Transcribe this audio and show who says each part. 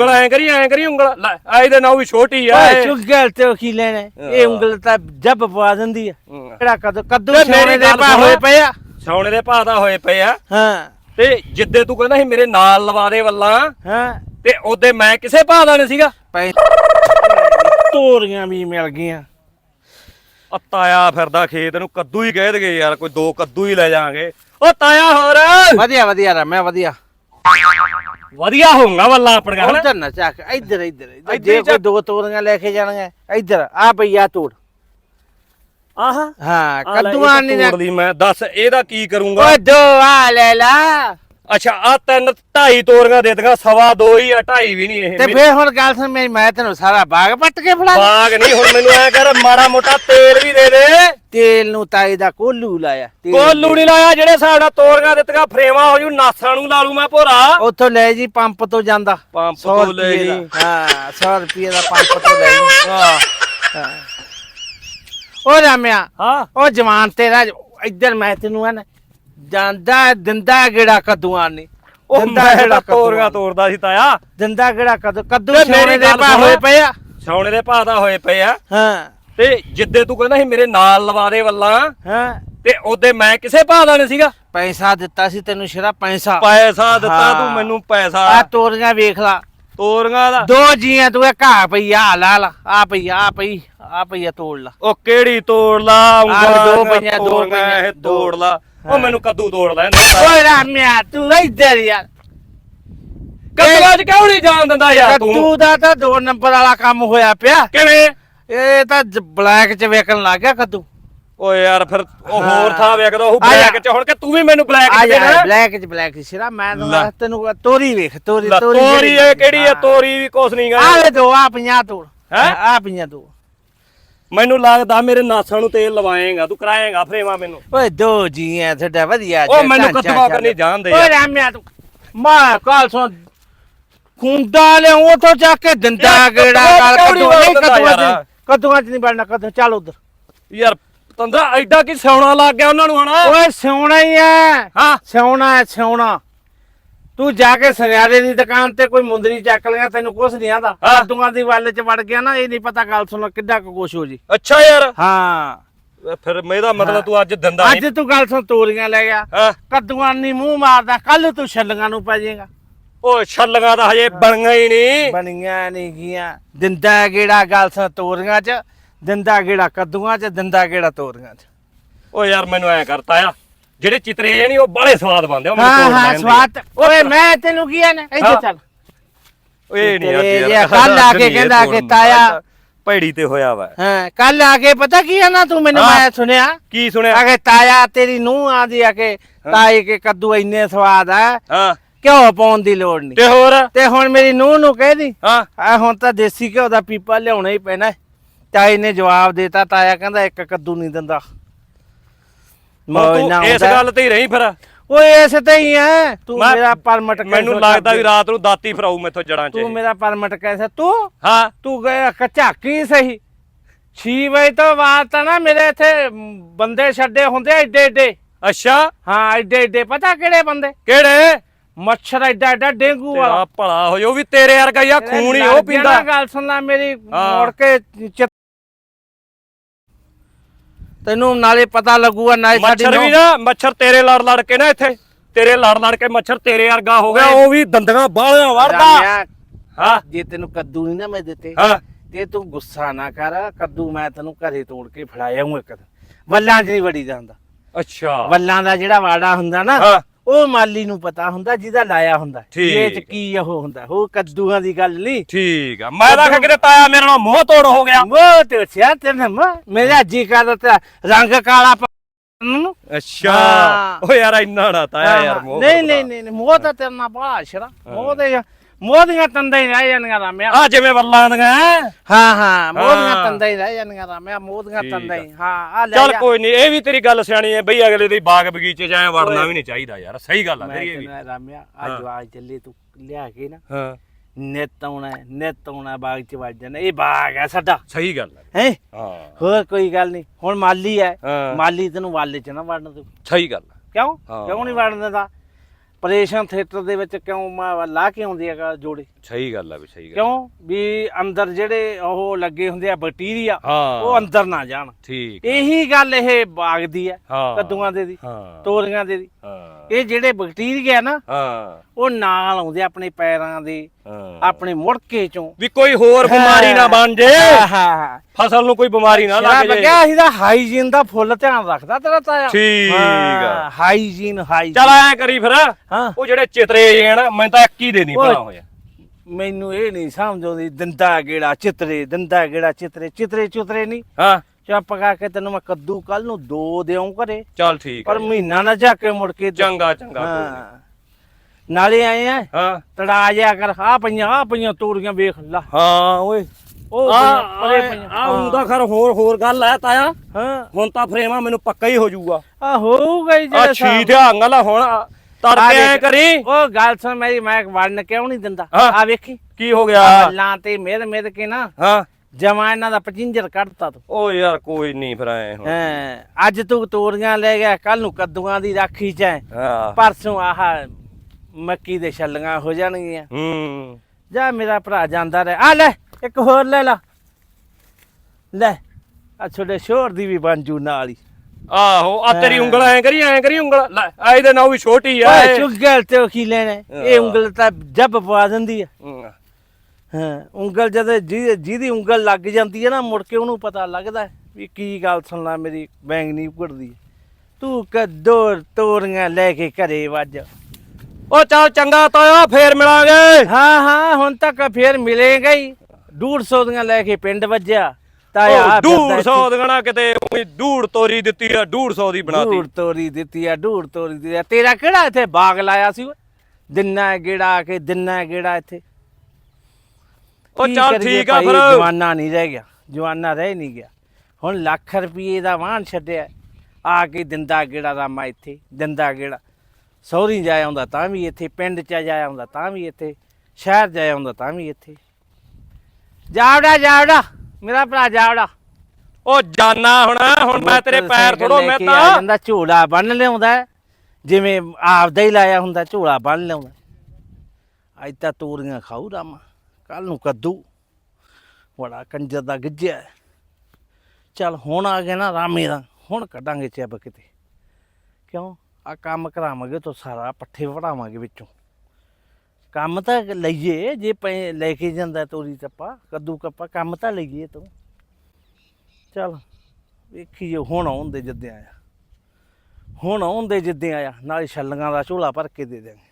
Speaker 1: ਉਂਗਲ ਐ ਕਰੀ ਐ ਕਰੀ ਉਂਗਲ। ਲੈ ਐ ਇਹਦੇ ਨਾਲ ਵੀ ਛੋਟੀ ਆ
Speaker 2: ਓਏ। ਚੁੱਗਲ ਤੇ ਕੀ ਲੈਣਾ? ਇਹ ਉਂਗਲ ਤਾਂ ਜੱਬ ਪਵਾ ਦਿੰਦੀ ਆ। ਕਿਹੜਾ ਕੱਦੂ ਕੱਦੂ ਸੋਨੇ ਦੇ ਪਾ। ਹੋਏ ਪਏ ਆ।
Speaker 1: ਸੋਨੇ ਦੇ ਭਾਅ ਦਾ ਹੋਏ ਪਏ ਆ।
Speaker 2: ਹਾਂ।
Speaker 1: ਤੇ ਜਿੱਦੇ ਤੂੰ ਕਹਿੰਦਾ ਸੀ ਮੇਰੇ ਨਾਲ ਲਵਾ ਦੇ ਵੱਲਾਂ
Speaker 2: ਹਾਂ।
Speaker 1: ਤੇ ਉਹਦੇ ਮੈਂ ਕਿਸੇ ਭਾਅ ਦਾ ਨਹੀਂ ਸੀਗਾ।
Speaker 2: ਪੈ ਤੋਰੀਆਂ ਵੀ ਮਿਲ ਗਈਆਂ।
Speaker 1: ਉਹ ਤਾਇਆ ਫਿਰਦਾ ਖੇਤ ਨੂੰ ਕੱਦੂ ਹੀ ਕਹਿ ਦਗੇ ਯਾਰ ਕੋਈ ਦੋ ਕੱਦੂ ਹੀ ਲੈ ਜਾਾਂਗੇ। ਉਹ ਤਾਇਆ ਹੋਰ।
Speaker 2: ਵਧੀਆ ਵਧੀਆ ਰ ਮੈਂ ਵਧੀਆ।
Speaker 1: ਵਧੀਆ ਹੋਊਗਾ ਵੱਲਾਂ ਆਪਣੀਆਂ ਹਨਾ?
Speaker 2: ਉਧਰ ਨਾ ਚੱਕ ਇੱਧਰ ਇੱਧਰ ਜੇ ਕੋਈ। ਦੋ ਤੋਰੀਆਂ ਲੈ ਕੇ ਜਾਣਗੇ ਇੱਧਰ ਆ ਪਈਆ ਤੋੜ।
Speaker 1: ਆਹਾ।
Speaker 2: ਹਾਂ ਕੱਦੂਆਂ ਨਹੀਂ
Speaker 1: ਤੋੜ ਲਈ ਮੈਂ। ਦੱਸ ਇਹਦਾ ਕੀ ਕਰੂੰਗਾ?
Speaker 2: ਓਏ ਦੋ ਆ ਲੈ ਲਾ।
Speaker 1: ਅੱਛਾ ਆ ਤਿੰਨ ਢਾਈ ਤੋਰੀਆਂ ਦੇ ਦਗਾ ਸਵਾ ਦੋ ਹੀ ਆ ਢਾਈ ਵੀ ਨਹੀਂ ਇਹ
Speaker 2: ਤੇ ਫੇਰ ਹੁਣ ਗੱਲ ਸੁਣ ਮੇਰੀ ਮੈਂ ਤੈਨੂੰ ਸਾਰਾ ਬਾਗ ਪੱਟ ਕੇ ਫੜਾ।
Speaker 1: ਬਾਗ ਨਹੀਂ ਹੁਣ ਮੈਨੂੰ ਐ ਕਰ ਮਾੜਾ ਮੋਟਾ ਤੇਲ ਵੀ ਦੇ ਦੇ।
Speaker 2: ਤੇਲ ਨੂੰ ਤਾਈ ਦਾ ਕੋਲੂ ਲਾਇਆ
Speaker 1: ਕੋਲੂ ਨਹੀਂ ਲਾਇਆ ਜਿਹੜੇ ਹਿਸਾਬ ਨਾਲ ਤੋਰੀਆਂ ਦਿੱਤੀਆਂ ਫਰੇਵਾ ਹੋ ਜੂ ਨਾਸਾਂ ਨੂੰ ਲਾ ਲੂ ਮੈਂ ਭੋਰਾ।
Speaker 2: ਉੱਥੋਂ ਲੈ ਜੀ ਪੰਪ ਤੋਂ ਜਾਂਦਾ।
Speaker 1: ਪੰਪ
Speaker 2: 100
Speaker 1: ਤੋਂ ਲੈ ਜੀ।
Speaker 2: ਹਾਂ 100 ਰੁਪਏ ਦਾ ਪੰਪ ਤੋਂ ਲੈ ਜੀ।
Speaker 1: ਹਾਂ।
Speaker 2: ਉਹ ਰਾਮਿਆ
Speaker 1: ਹਾਂ।
Speaker 2: ਉਹ ਜਵਾਨ ਤੇਰਾ ਇੱਧਰ ਮੈਂ ਤੈਨੂੰ ਆ ਨਾ ਜਾਂਦਾ ਦਿੰਦਾ ਗੇੜਾ ਕਦੂਆਂ ਨੇ।
Speaker 1: ਉਹ ਮੈਂ ਜਿਹੜਾ
Speaker 2: ਨੇ।
Speaker 1: ਤੋੜਦਾ ਸੀ ਤਾਇਆ।
Speaker 2: ਦਿੰਦਾ ਗੇੜਾ ਕਦੂ ਕੱਦੂ
Speaker 1: ਤੇ
Speaker 2: ਸੋਨੇ ਦੇ
Speaker 1: ਗੱਲ
Speaker 2: ਪਾ
Speaker 1: ਸੁਣ।
Speaker 2: ਹੋਏ ਪਏ ਆ।
Speaker 1: ਸੋਨੇ ਦੇ ਭਾਅ ਦਾ ਹੋਏ ਪਏ ਆ।
Speaker 2: ਹਾਂ।
Speaker 1: ਤੇ ਜਿੱਦੇ ਤੂੰ ਕਹਿੰਦਾ ਸੀ ਮੇਰੇ ਨਾਲ ਲਵਾ ਦੇ ਵੱਲਾਂ
Speaker 2: ਹਾਂ।
Speaker 1: ਤੇ ਉਹਦੇ ਮੈਂ ਕਿਸੇ ਭਾਅ ਦਾ ਨਹੀਂ ਸੀਗਾ।
Speaker 2: ਪੈਸਾ ਦਿੱਤਾ ਸੀ ਤੈਨੂੰ ਸ਼ਰਾ ਪੈਸਾ।
Speaker 1: ਪੈਸਾ ਦਿੱਤਾ
Speaker 2: ਹਾਂ।
Speaker 1: ਤੂੰ ਮੈਨੂੰ ਪੈਸਾ।
Speaker 2: ਆ ਤੋਰੀਆਂ ਵੇਖ ਲਾ।
Speaker 1: ਤੋਰੀਆਂ ਦਾ
Speaker 2: ਦੋ ਜੀਆਂ ਤੂੰ ਇਹ ਘਾ ਪਈ ਆ ਲਾ ਲਾ ਆ ਪਈ ਆ ਪਈ ਆ ਪਈ ਆ ਤੋੜ ਲਾ।
Speaker 1: ਉਹ ਕਿਹੜੀ ਤੋੜ ਲਾ? ਉਂਗਲਾਂ
Speaker 2: ਦੋ ਪਈਆਂ, ਦੋ ਪਈਆਂ,
Speaker 1: ਇਹ
Speaker 2: ਦੋ।
Speaker 1: ਤੋੜ ਲਾ। ਉਹ। ਮੈਨੂੰ ਕੱਦੂ ਤੋੜ ਲੈ
Speaker 2: ਓਏ ਰਾਮਿਆ ਤੂੰ ਇੱਧਰ ਯਾਰ
Speaker 1: ਕੱਦੂਆਂ 'ਚ ਕਿਉਂ ਨਹੀਂ ਜਾਣ ਦਿੰਦਾ ਯਾਰ ਤੂੰ
Speaker 2: ਕੱਦੂ ਦਾ ਤਾਂ ਦੋ ਨੰਬਰ ਵਾਲਾ ਕੰਮ ਹੋਇਆ ਪਿਆ
Speaker 1: ਕਿਵੇਂ
Speaker 2: ਇਹ ਤਾਂ ਬਲੈਕ ਚ ਵੇਖਣ ਲੱਗ ਗਿਆ ਕੱਦੂ
Speaker 1: ਓਏ ਯਾਰ ਫਿਰ ਉਹ। ਹੋਰ ਥਾਂ ਵੇਖਦਾ ਉਹ। ਬਲੈਕ 'ਚ ਹੁਣ ਕਿ ਤੂੰ ਵੀ ਮੈਨੂੰ ਬਲੈਕ 'ਚ ਦੇਣਾ
Speaker 2: ਬਲੈਕ ਚ ਬਲੈਕ ਚ ਸਿਰਾ ਮੈਂ। ਤਾਂ ਤੈਨੂੰ ਤੋਰੀ ਵੇਖ ਤੋਰੀ
Speaker 1: ਤੋਰੀ
Speaker 2: ਜਿਹੜੀ-
Speaker 1: ਇਹ ਕਿਹੜੀ
Speaker 2: ਹਾਂ।
Speaker 1: ਤੋਰੀ ਵੀ ਕੁਛ ਨਹੀਂ ਗਾ
Speaker 2: ਆ ਵੇ ਦੋ ਆ 50 ਤੋੜ
Speaker 1: ਹੈਂ?
Speaker 2: ਆ 50 ਦੋ
Speaker 1: ਮੈਨੂੰ ਲੱਗਦਾ ਮੇਰੇ ਨਾਸਾਂ ਨੂੰ ਤੇਲ ਲਵਾਏਗਾ ਤੂੰ ਕਰਾਏਗਾ ਫਰੇਵਾ ਮੈਨੂੰ।
Speaker 2: ਓਏ ਦੋ ਜੀ ਐ ਤੁਹਾਡਾ ਵਧੀਆ ਜਿਹਾ
Speaker 1: ਮੈਨੂੰ
Speaker 2: ਚੱਲ।
Speaker 1: ਕਰਨੀ ਜਾਣਦੇ
Speaker 2: ਓਏ ਰਾਮਿਆ ਤੂੰ ਮਾਰ ਕਾਲ ਸੁਣ। ਖੁੰਡਾ ਲੈ ਉਹ ਤੋਂ ਚੱਕ ਕੇ ਦੰਦਾ ਗੇੜਾ
Speaker 1: ਕਿਉਂ
Speaker 2: ਕੱਦੂਆਂ
Speaker 1: ਨਹੀਂ
Speaker 2: ਕੱਦੂਆਂ
Speaker 1: ਯਾਰ?
Speaker 2: ਚ ਨਹੀਂ ਬੜਨਾ ਕਦੋਂ ਚੱਲ ਉਧਰ।
Speaker 1: ਯਾਰ ਤੰਦਰਾ ਐਡਾ ਕੀ ਸਿਆਉਣਾ ਲੱਗ ਗਿਆ ਉਹਨਾਂ ਨੂੰ ਹਣਾ?
Speaker 2: ਓਏ ਸਿਉਣਾ ਹੀ ਐ।
Speaker 1: ਹਾਂ।
Speaker 2: ਸਿਉਣਾ ਹੈ ਸਿਉਣਾ। ਤੂੰ ਜਾ ਕੇ ਸਰਿਆਰੇ ਦੀ ਦੁਕਾਨ ਤੇ ਕੋਈ ਮੁੰਦਰੀ ਚੱਕ ਲਿਆ ਤੈਨੂੰ ਕੁਛ ਨਹੀਂ ਆਂਦਾ।
Speaker 1: ਹਾਂ।
Speaker 2: ਦੀ ਵੱਲ ਚ ਵੜ ਗਿਆ ਨਾ ਇਹ ਨਹੀਂ ਪਤਾ ਗੱਲ ਸੁਣ ਕਿੱਡਾ ਕੁ ਕੁਛ ਹੋ ਜੀ।
Speaker 1: ਅੱਛਾ ਯਾਰ।
Speaker 2: ਹਾਂ।
Speaker 1: ਫਿਰ ਮੇਰਾ ਮਤਲਬ ਤੂੰ ਅੱਜ ਦਿੰਦਾ
Speaker 2: ਅੱਜ
Speaker 1: ਨਹੀਂ
Speaker 2: ਤੂੰ ਗੱਲ ਸੁਣ ਤੋਰੀਆਂ ਲੈ ਗਿਆ
Speaker 1: ਹਾਂ।
Speaker 2: ਕੱਦੂਆਂ ਨਹੀਂ ਮੂੰਹ ਮਾਰਦਾ ਕੱਲ ਤੂੰ ਛੱਲੀਆਂ ਨੂੰ ਪੈ ਜਾਏਗਾ।
Speaker 1: ਉਹ ਛੱਲੀਆਂ ਤਾਂ ਹਜੇ ਬਣੀਆਂ ਹੀ ਨਹੀਂ
Speaker 2: ਬਣੀਆਂ ਨਹੀਂ ਗੀਆਂ। ਦਿੰਦਾ ਗੇੜਾ ਗੱਲ ਸੁਣ ਤੋਰੀਆਂ ਚ ਦਿੰਦਾ ਗੇੜਾ ਕੱਦੂਆਂ ਚ ਦਿੰਦਾ ਗੇੜਾ ਤੋਰੀਆਂ ਚ।
Speaker 1: ਓ ਯਾਰ ਮੈਨੂੰ ਐ ਕਰਤਾ ਆ ਜਿਹੜੇ ਚਿਤਰੇ ਨਹੀਂ ਉਹ ਬੜੇ ਸਵਾਦ ਬਣਦੇ ਆ, ਉਹ ਮੈਨੂੰ
Speaker 2: ਹਾਂ
Speaker 1: ਤੋੜ
Speaker 2: ਹਾਂ
Speaker 1: ਲੈਣ ਦੇ।
Speaker 2: ਸਵਾਦ। ਓਏ ਮੈਂ ਤੈਨੂੰ ਕੀ ਆ ਨਾ ਇੱਥੇ
Speaker 1: ਹਾਂ।
Speaker 2: ਚੱਲ
Speaker 1: ਓਏ ਨਹੀਂ
Speaker 2: ਤੇਰੇ
Speaker 1: ਯਾਰ
Speaker 2: ਕੱਲ੍ਹ ਆ ਕੇ
Speaker 1: ਨੀ
Speaker 2: ਕਹਿੰਦਾ ਕਿ ਤਾਇਆ-
Speaker 1: ਭੈੜੀ ਤੇ ਹੋਇਆ ਵਾ।
Speaker 2: ਹਾਂ ਕੱਲ ਆ ਕੇ ਪਤਾ ਕੀ ਆ ਨਾ ਤੂੰ ਮੈਨੂੰ?
Speaker 1: ਹਾਂ।
Speaker 2: ਮੈਂ ਸੁਣਿਆ।
Speaker 1: ਕੀ ਸੁਣਿਆ?
Speaker 2: ਆ ਕੇ ਤਾਇਆ ਤੇਰੀ ਨੂੰਹ ਆਦੀ ਆ ਕੇ ਤਾਏ ਕੇ ਕੱਦੂ ਇੰਨੇ ਸਵਾਦ ਆ।
Speaker 1: ਹਾਂ।
Speaker 2: ਘਿਓ ਪਾਉਣ ਦੀ ਲੋੜ ਨਹੀਂ
Speaker 1: ਤੇ ਹੋਰ?
Speaker 2: ਤੇ ਹੁਣ ਮੇਰੀ ਨੂੰਹ ਨੂੰ ਕਹਿ ਦੀ।
Speaker 1: ਹਾਂ।
Speaker 2: ਆ ਹੁਣ ਤਾਂ ਦੇਸੀ ਘਿਓ ਦਾ ਪੀਪਾ ਲਿਆਉਣਾ ਹੀ ਪੈਣਾ। ਹੈ। ਤਾਏ ਨੇ ਜਵਾਬ ਦੇਤਾ ਤਾਇਆ ਕਹਿੰਦਾ ਇੱਕ ਕੱਦੂ ਨਹੀਂ ਦਿੰਦਾ।
Speaker 1: ਹੁਣ
Speaker 2: ਮੌਜ
Speaker 1: ਤੂੰ
Speaker 2: ਨਾਲ
Speaker 1: ਇਸ। ਗੱਲ ਤੇ ਹੀ ਰਹੀ ਫਿਰ।
Speaker 2: ਓਏ ਐਸੇ ਤੇ ਹੀ ਹੈ ਤੂੰ
Speaker 1: ਮੈਂ-
Speaker 2: ਮੇਰਾ ਪਰਮਟ
Speaker 1: ਮੈਨੂੰ ਲੱਗਦਾ ਵੀ ਰਾਤ ਨੂੰ ਦਾਤੀ ਫਰਾਊ ਮੈਥੋਂ ਜੜਾਂ ਚ
Speaker 2: ਤੂੰ
Speaker 1: ਇਹ।
Speaker 2: ਮੇਰਾ ਪਰਮਟ ਕੈਸੇ ਤੂੰ?
Speaker 1: ਹਾਂ।
Speaker 2: ਤੂੰ ਗਿਆ ਕਚਾਕੀ ਸਹੀ। 6 ਵਜੇ ਤੋਂ ਬਾਅਦ ਤਾਂ ਨਾ ਮੇਰੇ ਇੱਥੇ ਮ, ਬੰਦੇ ਛੱਡੇ ਹੁੰਦੇ ਆ ਏਡੇ ਏਡੇ।
Speaker 1: ਅੱਛਾ।
Speaker 2: ਹਾਂ ਏਡੇ ਏਡੇ। ਪਤਾ ਕਿਹੜੇ ਬੰਦੇ?
Speaker 1: ਕਿਹੜੇ?
Speaker 2: ਮੱਛਰ ਐਡਾ ਐਡਾ ਡੇਂਗੂ ਵਾਲਾ।
Speaker 1: ਤੇਰਾ ਭਲਾ ਹੋ ਵੀ ਤੇਰੇ ਵਰਗਾ ਆ ਖੂਨ ਹੀ ਉਹ
Speaker 2: ਗਿਆ
Speaker 1: ਪੀਂਦਾ।
Speaker 2: ਗੱਲ ਸੁਣ ਲੈ ਮੇਰੀ
Speaker 1: ਹਾਂ।
Speaker 2: ਮੋੜ ਕੇ ਤੈਨੂੰ ਨਾਲੇ ਪਤਾ ਲੱਗੂਗਾ ਨਾਲੇ ਸਾਡੀ
Speaker 1: ਮੱਛਰ ਵੀ
Speaker 2: ਨੌ-
Speaker 1: ਮੱਛਰ ਤੇਰੇ ਲੜ ਲੜ ਕੇ ਨਾ ਇੱਥੇ। ਤੇਰੇ ਲੜ ਲੜ ਕੇ ਮੱਛਰ ਤੇਰੇ ਵਰਗਾ ਹੋ ਗਿਆ। ਉਹ ਵੀ ਦੰਦੀਆਂ ਬਾਹਲੀਆਂ ਵੜਦਾ
Speaker 2: ਰਾਮਿਆ,
Speaker 1: ਹਾਂ।
Speaker 2: ਜੇ ਤੈਨੂੰ ਕੱਦੂ ਨਹੀਂ ਨਾ ਮੈਂ ਦਿੱਤੇ
Speaker 1: ਹਾਂ।
Speaker 2: ਤੇ ਤੂੰ ਗੁੱਸਾ ਨਾ ਕਰ। ਕੱਦੂ ਮੈਂ ਤੈਨੂੰ ਘਰੇ ਤੋੜ ਕੇ ਫੜਾਇਆ ਹੂੰ ਇੱਕ ਦਿਨ। ਵੱਲਾਂ 'ਚ ਨਹੀਂ ਵੜੀ ਜਾਂਦਾ।
Speaker 1: ਅੱਛਾ।
Speaker 2: ਵੱਲਾਂ ਦਾ ਜਿਹੜਾ ਵਾੜਾ ਹੁੰਦਾ ਨਾ
Speaker 1: ਹਾਂ।
Speaker 2: ਉਹ ਮਾਲੀ ਨੂੰ ਪਤਾ ਹੁੰਦਾ ਜਿਹਦਾ ਲਾਇਆ ਹੁੰਦਾ।
Speaker 1: ਠੀਕ।
Speaker 2: ਇਹ ਚ ਕੀ ਉਹ ਹੁੰਦਾ ਉਹ ਕੱਦੂਆਂ ਦੀ ਗੱਲ ਨਹੀਂ।
Speaker 1: ਠੀਕ ਆ। ਮੈਂ ਤਾਂ ਆਖਿਆ ਕਿਤੇ ਤਾਇਆ ਮੇਰੇ ਨਾਲ ਮੋਹ ਤੋੜ ਹੋ ਗਿਆ।
Speaker 2: ਉਹ ਤੇ ਸਿਆ ਤੇ ਨਾ ਮੇਰਾ ਜੀ ਕਰਦਾ ਰੰਗ ਕਾਲਾ ਨੂੰ।
Speaker 1: ਅੱਛਾ। ਓ ਯਾਰ ਇੰਨਾ ਨਾ ਤਾਇਆ ਯਾਰ ਮੋਹ
Speaker 2: ਨਹੀਂ ਨਹੀਂ ਨਹੀਂ ਨਹੀਂ, ਮੋਹ ਤਾਂ ਤੇਰੇ ਨਾਲ ਬੜਾ ਸ਼ਰਾ ਮੋਹ ਦੇ ਰਹਿ ਜਾਣੀਆਂ ਰਾਮਿਆ
Speaker 1: ਆ ਜਿਵੇਂ ਵੱਲਾਂ ਦੀਆਂ
Speaker 2: ਹਾਂ ਹਾਂ ਮੋਹ ਦੀਆਂ
Speaker 1: ਹਾਂ।
Speaker 2: ਤੰਦਾਂ ਹੀ ਰਹਿ ਜਾਣੀਆਂ ਰਾਮਿਆ ਮੋਹ ਦੀਆਂ
Speaker 1: ਠੀਕ
Speaker 2: ਤੰਦਾਂ
Speaker 1: ਆ।
Speaker 2: ਹੀ ਹਾਂ ਆ ਲੈ
Speaker 1: ਚੱਲ
Speaker 2: ਜਾ।
Speaker 1: ਕੋਈ ਨਹੀਂ ਇਹ ਵੀ ਤੇਰੀ ਗੱਲ ਸਿਆਣੀ ਹੈ ਬਈ ਅਗਲੇ ਦੇ ਬਾਗ ਬਗੀਚੇ ਚ ਐ ਵੜਨਾ ਵੀ ਨਹੀਂ ਚਾਹੀਦਾ ਯਾਰ ਸਹੀ ਗੱਲ ਆ
Speaker 2: ਮੈਂ
Speaker 1: ਤੇਰੀ ਇਹ ਵੀ
Speaker 2: ਤੈਨੂੰ ਰਾਮਿਆ ਆ ਚੱਲੇ ਤੂੰ ਲਿਆ ਕੇ ਨਾ
Speaker 1: ਹਾਂ
Speaker 2: ਨਿੱਤ ਆਉਣਾ ਹੈ, ਨਿੱਤ ਆਉਣਾ ਬਾਗ ਚ ਵੱਜ ਜਾਣਾ ਇਹ ਬਾਗ ਹੈ ਸਾਡਾ
Speaker 1: ਸਹੀ ਗੱਲ ਹੈ
Speaker 2: ਹੈ
Speaker 1: ਹਾਂ
Speaker 2: ਹੋਰ ਕੋਈ ਗੱਲ ਨਹੀਂ ਹੁਣ ਮਾਲੀ ਹੈ
Speaker 1: ਹਾਂ।
Speaker 2: ਮਾਲੀ ਤੈਨੂੰ ਵਾਲੇ ਚ ਨਾ ਵੜਨ ਤੂੰ
Speaker 1: ਸਹੀ ਗੱਲ ਹੈ
Speaker 2: ਕਿਉਂ
Speaker 1: ਹਾਂ।
Speaker 2: ਕਿਉਂ ਨਹੀਂ ਵੜਨ ਦਿੰਦਾ ਆਪਰੇਸ਼ਨ ਥੀਏਟਰ ਦੇ ਵਿੱਚ ਕਿਉਂ ਮਾ- ਲਾ ਕੇ ਆਉਂਦੀ ਹੈਗਾ ਜੋੜੇ?
Speaker 1: ਸਹੀ ਗੱਲ ਆ ਵੀ ਸਹੀ ਗੱਲ
Speaker 2: ਕਿਉਂ? ਵੀ ਅੰਦਰ ਜਿਹੜੇ ਉਹ ਲੱਗੇ ਹੁੰਦੇ ਆ ਬੈਕਟੀਰੀਆ
Speaker 1: ਹਾਂ।
Speaker 2: ਉਹ ਅੰਦਰ ਨਾ ਜਾਣ।
Speaker 1: ਠੀਕ
Speaker 2: ਇਹੀ ਗੱਲ ਇਹ ਬਾਗ ਦੀ ਹੈ।
Speaker 1: ਹਾਂ
Speaker 2: ਕੱਦੂਆਂ ਦੇ ਦੀ
Speaker 1: ਹਾਂ।
Speaker 2: ਤੋਰੀਆਂ ਦੇ ਦੀ।
Speaker 1: ਹਾਂ।
Speaker 2: ਇਹ ਜਿਹੜੇ ਬੈਕਟੀਰੀਆ ਨਾ
Speaker 1: ਹਾਂ।
Speaker 2: ਉਹ ਨਾਲ ਆਉਂਦੇ ਆ ਆਪਣੇ ਪੈਰਾਂ ਦੇ
Speaker 1: ਹਾਂ।
Speaker 2: ਆਪਣੇ ਮੁੜਕੇ ਚੋਂ।
Speaker 1: ਵੀ ਕੋਈ ਹੋਰ ਬਿਮਾਰੀ ਨਾ ਬਣ ਜੇ।
Speaker 2: ਹਾਂ
Speaker 1: ਫਸਲ ਨੂੰ ਕੋਈ ਬਿਮਾਰੀ ਨਾ
Speaker 2: ਲੱਗ
Speaker 1: ਜੇ।
Speaker 2: ਗਿਆ ਅਸੀਂ ਤਾਂ ਹਾਈਜੀਨ ਦਾ ਫੁੱਲ ਧਿਆਨ ਰੱਖਦਾ ਤੇਰਾ ਤਾਇਆ।
Speaker 1: ਠੀਕ ਆ।
Speaker 2: Hygiene hygiene.
Speaker 1: ਚਲ ਐ ਕਰੀ ਫਿਰ।
Speaker 2: ਹਾਂ।
Speaker 1: ਉਹ ਜਿਹੜੇ ਚਿਤਰੇ ਜੇ ਨਾ ਮੈਂ ਤਾਂ ਇੱਕ ਹੀ ਦੇ ਬਣਾ ਹੋਇਆ
Speaker 2: ਮੈਨੂੰ ਇਹ ਨਹੀਂ ਸਮਝ ਆਉਂਦੀ ਦੰਦਾ ਗੇੜਾ ਚਿਤਰੇ ਦੰਦਾ ਗੇੜਾ ਚਿਤਰੇ ਚਿਤਰੇ ਚੁਤਰੇ ਨਹੀਂ।
Speaker 1: ਹਾਂ।
Speaker 2: ਚੁੱਪ ਕਰਕੇ ਤੈਨੂੰ ਮੈਂ ਕੱਦੂ ਕੱਲ ਨੂੰ ਦੋ ਦੇਉਂ ਘਰੇ।
Speaker 1: ਚੱਲ ਠੀਕ
Speaker 2: ਪਰ
Speaker 1: ਆ
Speaker 2: ਮਹੀਨਾ ਨਾ ਜਾ ਕੇ ਮੁੜ ਕੇ
Speaker 1: ਚੰਗਾ ਚੰਗਾ ਕੋਈ ਨੀ।
Speaker 2: ਹਾਂ ਨਾਲੇ ਆਏ ਆ।
Speaker 1: ਹਾਂ।
Speaker 2: ਤੜਾ ਜਾ ਕਰ ਆ ਪਈਆਂ ਆ ਪਈਆਂ ਤੋੜੀਆਂ ਵੇਖ ਲਾ।
Speaker 1: ਹਾਂ ਓਏ।
Speaker 2: ਉਹ
Speaker 1: ਆ
Speaker 2: ਪਈਆਂ, ਪਰੇ ਪਈਆਂ।
Speaker 1: ਆ ਹੁੰਦਾ ਖਰ ਹੋਰ ਹੋਰ ਗੱਲ ਐ ਤਾਇਆ।
Speaker 2: ਹਾਂ।
Speaker 1: ਹੁਣ ਤਾਂ ਫਰੇਮਾ ਮੈਨੂੰ ਪੱਕਾ ਹੀ ਹੋ ਜਾਊਗਾ।
Speaker 2: ਆ ਹੋਊਗਾ ਹੀ
Speaker 1: ਆ
Speaker 2: ਜਿਹੜਾ
Speaker 1: ਛੀ ਧਿਆਂਗਾ ਲਾ ਹੁਣ
Speaker 2: ਆ
Speaker 1: ਤੜਕੇ ਐ
Speaker 2: ਦੇਖ।
Speaker 1: ਕਰੀ।
Speaker 2: ਉਹ ਗੱਲ ਸੁਣ ਮੇਰੀ ਮੈਂ ਵੜਨ ਕਿਉਂ ਨਹੀਂ ਦਿੰਦਾ। ਆ ਵੇਖੀ।
Speaker 1: ਕੀ ਹੋ ਗਿਆ?
Speaker 2: ਲਾਂ ਤੇ ਮੇਰ ਮੇਰ ਕੇ ਨਾ
Speaker 1: ਹਾਂ।
Speaker 2: ਜਮਾ ਇਹਨਾਂ ਦਾ ਪਚਿੰਜਰ ਕੱਢਤਾ ਤੂੰ।
Speaker 1: ਓ ਯਾਰ ਕੋਈ ਨਹੀਂ ਫਿਰ ਐ ਹੁਣ।
Speaker 2: ਹਾਂ ਅੱਜ ਤੂੰ ਤੋਰੀਆਂ ਲੈ ਗਿਆ ਕੱਲ ਨੂੰ ਕੱਦੂਆਂ ਦੀ ਰਾਖੀ ਚ ਪਰਸੋਂ ਆਹ ਮੱਕੀ ਦੇ ਛੱਲੀਆਂ ਹੋ ਜਾਣਗੀਆਂ।
Speaker 1: ਹੂੰ।
Speaker 2: ਜਾ ਮੇਰਾ ਭਰਾ ਜਾਂਦਾ ਰਹਿ। ਆ ਲੈ ਇੱਕ ਹੋਰ ਲੈ ਲਾ। ਲੈ ਆ ਛੋਟੇ ਸ਼ੋਰ ਦੀ ਵੀ ਬਣ ਜੂ ਨਾਲ ਹੀ।
Speaker 1: ਆਹੋ ਆ ਤੇਰੀ। ਉਂਗਲ ਐ ਕਰੀ ਐ ਕਰੀ ਉਂਗਲ ਲੈ ਆ ਇਹਦੇ ਨਾਲ ਵੀ ਛੋਟੀ ਆ
Speaker 2: ਓਏ। ਚੁੱਗਲ ਤੇ ਉਹ ਕੀ ਲੈਣਾ ਹੈ? ਇਹ। ਉਂਗਲ ਤਾਂ ਜੱਬ ਪਵਾ ਦਿੰਦੀ ਹੈ
Speaker 1: ਹੂੰ।
Speaker 2: ਹਾਂ ਉਂਗਲ ਜਦ ਜਿਹਦੀ ਜਿਹਦੀ ਉਂਗਲ ਲੱਗ ਜਾਂਦੀ ਹੈ ਨਾ ਮੁੜ ਕੇ ਉਹਨੂੰ ਪਤਾ ਲੱਗਦਾ ਹੈ ਵੀ ਕੀ ਗੱਲ ਸੁਣਨਾ ਮੇਰੀ ਬੈਂਗ ਨਹੀਂ ਘੁੱਟਦੀ ਤੂੰ ਕਦੋਂ ਤੋਰੀਆਂ ਲੈ ਕੇ ਘਰੇ ਵੱਜ
Speaker 1: ਓ ਚੱਲ ਚੰਗਾ ਤਾਇਆ ਫੇਰ ਮਿਲਾਂਗੇ
Speaker 2: ਹਾਂ ਹਾਂ ਹੁਣ ਤੱਕ ਫੇਰ ਮਿਲੇਗਾ ਹੀ 150 ਦੀਆਂ ਲੈ ਕੇ ਪਿੰਡ ਵੱਜਿਆ ਤਾਇਆ ਆ ਫਿਰਦਾ
Speaker 1: 150 ਦਗਣਾ ਕਿਤੇ ਉਹੀ ਡੂੜ ਤੋਰੀ ਦਿੱਤੀ ਆ 150 ਦੀ ਬਣਾਤੀ।
Speaker 2: ਢੂੜ ਤੋਰੀ ਦਿੱਤੀ ਆ ਢੂੜ ਤੋਰੀ ਦਿੱਤੀ ਆ। ਤੇਰਾ ਕਿਹੜਾ ਇੱਥੇ ਬਾਗ ਲਾਇਆ ਸੀ ਓਏ? ਦਿਨਾ ਗੇੜਾ ਆ ਕੇ ਦਿਨਾ ਗੇੜਾ ਇੱਥੇ।
Speaker 1: ਉਹ
Speaker 2: ਕੀ
Speaker 1: ਚੱਲ
Speaker 2: ਕਰੀਏ
Speaker 1: ਠੀਕ ਆ
Speaker 2: ਭਾਈ,
Speaker 1: ਫਿਰ।
Speaker 2: ਜਵਾਨਾ ਨਹੀਂ ਰਹਿ ਗਿਆ ਜਵਾਨਾ ਰਹਿ ਨਹੀਂ ਗਿਆ। ਹੁਣ ਲੱਖ ਰੁਪਏ ਦਾ ਵਾਹਨ ਛੱਡਿਆ ਆ ਕੇ ਦਿੰਦਾ ਗੇੜਾ ਰਾਮਾ ਇੱਥੇ ਦਿੰਦਾ ਗੇੜਾ। ਸੌਰੀ ਜਾ ਆਉਂਦਾ ਤਾਂ ਵੀ ਇੱਥੇ ਪਿੰਡ ਚ ਜਾ ਆਉਂਦਾ ਤਾਂ ਵੀ ਇੱਥੇ ਸ਼ਹਿਰ ਜਾ ਆਉਂਦਾ ਤਾਂ ਵੀ ਇੱਥੇ। ਜਾਵੜਾ ਜਾਵੜਾ। ਮੇਰਾ ਭਰਾ ਜਾਵੜਾ
Speaker 1: ਉਹ ਜਾਨਾ ਹੁਣ ਹੁਣ ਮੈਂ ਤੇਰੇ ਪੈਰ ਥੋੜੋ ਮੈਂ ਤਾਂ
Speaker 2: ਜਾਂਦਾ ਝੋਲਾ ਬੰਨ ਲਿਆਉਂਦਾ। ਜਿਵੇਂ ਆਪਦਾ ਹੀ ਲਾਇਆ ਹੁੰਦਾ ਝੋਲਾ ਬੰਨ ਲਿਆਉਂਦਾ। ਅੱਜ ਤਾਂ ਤੋਰੀਆਂ ਖਾਊ ਰਾਮਾ ਕੱਲ ਨੂੰ ਕੱਦੂ। ਬੜਾ ਕੰਜਰ ਦਾ ਗਿੱਜਿਆ। ਚੱਲ ਹੁਣ ਆ ਗਿਆ ਨਾ ਰਾਮੇ ਦਾ ਹੁਣ ਕੱਢਾਂਗੇ ਚੱਬ ਕਿਤੇ। ਕਿਉਂ? ਆ ਕੰਮ ਕਰਾਵਾਂਗੇ ਤਾਂ ਸਾਰਾ ਪੱਠੇ ਵੜਾਵਾਂਗੇ ਵਿੱਚੋਂ। ਕੰਮ ਤਾਂ ਲਈਏ, ਜੇ ਪਏ ਲੈ ਕੇ ਜਾਂਦਾ ਤੋਰੀ ਟੱਪਾ ਕੱਦੂ ਕੱਪਾ, ਕੰਮ ਤਾਂ ਲਈਏ ਤੂੰ। ਚੱਲ, ਵੇਖੀਏ, ਹੁਣ ਆਉਂਦੇ ਜਿੱਦੇ ਆਇਆ ਹੁਣ ਆਉਂਦੇ ਜਿੱਦੇ ਆਇਆ ਨਾਲੇ ਛੱਲੀਆਂ ਦਾ ਝੋਲਾ ਭਰ ਕੇ ਦੇ ਦਿਆਂਗੇ।